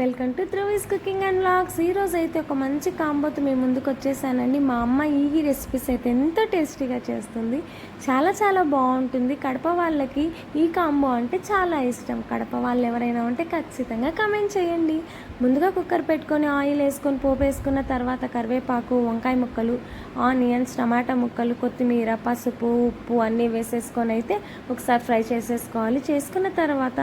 Welcome to Dhruvi's cooking and vlogs. ఈరోజు అయితే ఒక మంచి కాంబోతో మేము ముందుకు వచ్చేసానండి. మా అమ్మ ఈ రెసిపీస్ అయితే ఎంతో టేస్టీగా చేస్తుంది. చాలా చాలా బాగుంటుంది. కడప వాళ్ళకి ఈ కాంబో అంటే చాలా ఇష్టం. కడప వాళ్ళు ఎవరైనా ఉంటే ఖచ్చితంగా కమెంట్ చేయండి. ముందుగా కుక్కర్ పెట్టుకొని ఆయిల్ వేసుకొని పోపు వేసుకున్న తర్వాత కరివేపాకు వంకాయ ముక్కలు ఆనియన్స్ టమాటా ముక్కలు కొత్తిమీర పసుపు ఉప్పు అన్నీ వేసేసుకొని అయితే ఒకసారి ఫ్రై చేసేసుకోవాలి. చేసుకున్న తర్వాత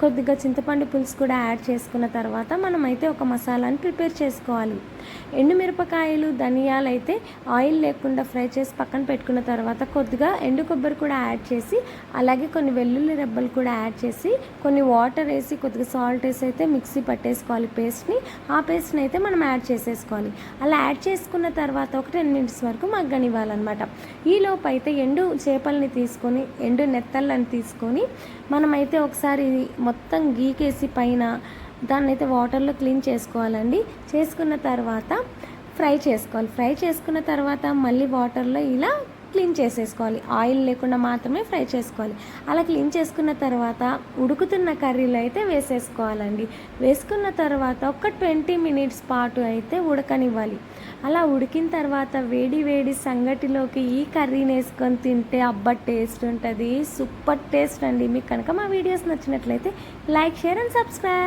కొద్దిగా చింతపండు పులుసు కూడా యాడ్ చేసుకున్న తర్వాత తర్వాత మనమైతే ఒక మసాలాని ప్రిపేర్ చేసుకోవాలి. ఎండుమిరపకాయలు ధనియాలు అయితే ఆయిల్ లేకుండా ఫ్రై చేసి పక్కన పెట్టుకున్న తర్వాత కొద్దిగా ఎండు కొబ్బరి కూడా యాడ్ చేసి అలాగే కొన్ని వెల్లుల్లి రెబ్బలు కూడా యాడ్ చేసి కొన్ని వాటర్ వేసి కొద్దిగా సాల్ట్ వేసి అయితే మిక్సీ పట్టేసుకోవాలి పేస్ట్ని. ఆ పేస్ట్ని అయితే మనం యాడ్ చేసేసుకోవాలి. అలా యాడ్ చేసుకున్న తర్వాత ఒక టెన్ మినిట్స్ వరకు మగ్గనివ్వాలన్నమాట. ఈ అయితే ఎండు చేపల్ని తీసుకొని ఎండు నెత్తళ్ళని తీసుకొని మనమైతే ఒకసారి మొత్తం గీకేసి పైన దాన్ని అయితే వాటర్లో క్లీన్ చేసుకోవాలండి. చేసుకున్న తర్వాత ఫ్రై చేసుకోవాలి. ఫ్రై చేసుకున్న తర్వాత మళ్ళీ వాటర్లో ఇలా క్లీన్ చేసేసుకోవాలి. ఆయిల్ లేకుండా మాత్రమే ఫ్రై చేసుకోవాలి. అలా క్లీన్ చేసుకున్న తర్వాత ఉడుకుతున్న కర్రీలో అయితే వేసేసుకోవాలండి. వేసుకున్న తర్వాత ఒక ట్వంటీ మినిట్స్ పాటు అయితే ఉడకనివ్వాలి. అలా ఉడికిన తర్వాత వేడి వేడి సంగటిలోకి ఈ కర్రీని వేసుకొని తింటే అబ్బ టేస్ట్ ఉంటుంది. సూపర్ టేస్ట్ అండి. మీకు కనుక మా వీడియోస్ నచ్చినట్లయితే లైక్ షేర్ అండ్ సబ్స్క్రైబ్.